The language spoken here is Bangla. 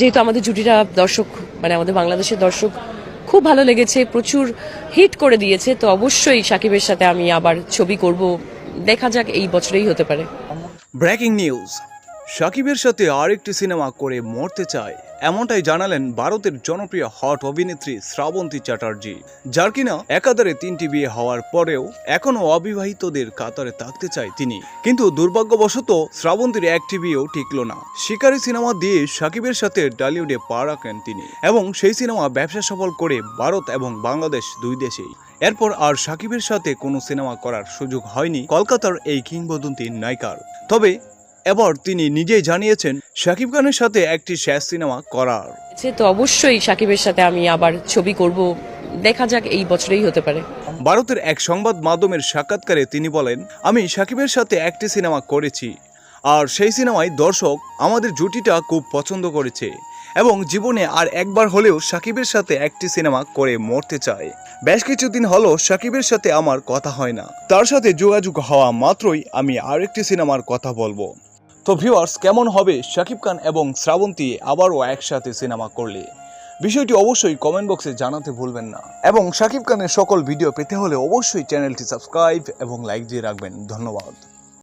যেহেতু আমাদের জুটিটা দর্শক মানে আমাদের বাংলাদেশের দর্শক, খুব ভালো লেগেছে, প্রচুর হিট করে দিয়েছে, তো অবশ্যই সাকিবের সাথে আমি আবার ছবি করব। দেখা যাক এই বছরেই হতে পারে। ব্রেকিং নিউজ সাকিবের সাথে আরেকটি সিনেমা করে মরতে চায় এমনটাই জানালেন ভারতের জনপ্রিয় হট অভিনেত্রী শ্রাবন্তী চ্যাটার্জি, যার কিনা একাধারে তিনটি বিয়ে হওয়ার পরেও এখনও অবিবাহিতদের কাতারে থাকতে চায় তিনি। কিন্তু দুর্ভাগ্যবশত শ্রাবন্তীর একটি বিয়েও টিকল না। শিকারী সিনেমা দিয়ে সাকিবের সাথে টলিউডে পা রাখেন তিনি এবং সেই সিনেমা ব্যবসা সফল করে ভারত এবং বাংলাদেশ দুই দেশেই। এরপর আর সাকিবের সাথে কোনো সিনেমা করার সুযোগ হয়নি কলকাতার এই কিংবদন্তি নায়িকার। তবে এবার তিনি নিজেই জানিয়েছেন শাকিব খানের সাথে একটি শেষ সিনেমা করার। সে তো অবশ্যই সাকিবের সাথে আমি আবার ছবি করব। দেখা যাক এই বছরেই হতে পারে। ভারতের এক সংবাদ মাধ্যমের সাক্ষাৎকারে তিনি বলেন আমি সাকিবের সাথে একটি সিনেমা করেছি আর সেই সিনেমায় দর্শক আমাদের জুটিটা খুব পছন্দ করেছে এবং জীবনে আর একবার হলেও সাকিবের সাথে একটি সিনেমা করে মরতে চায়। বেশ কিছুদিন হলো সাকিবের সাথে আমার কথা হয় না। তার সাথে যোগাযোগ হওয়া মাত্রই আমি আরেকটি সিনেমার কথা বলব। তো ভিউয়ার্স কেমন হবে শাকিব খান এবং শ্রাবন্তী আবারও একসাথে সিনেমা করলে? বিষয়টি অবশ্যই কমেন্ট বক্সে জানাতে ভুলবেন না। এবং শাকিব খানের সকল ভিডিও পেতে হলে অবশ্যই চ্যানেলটি সাবস্ক্রাইব এবং লাইক দিয়ে রাখবেন। ধন্যবাদ।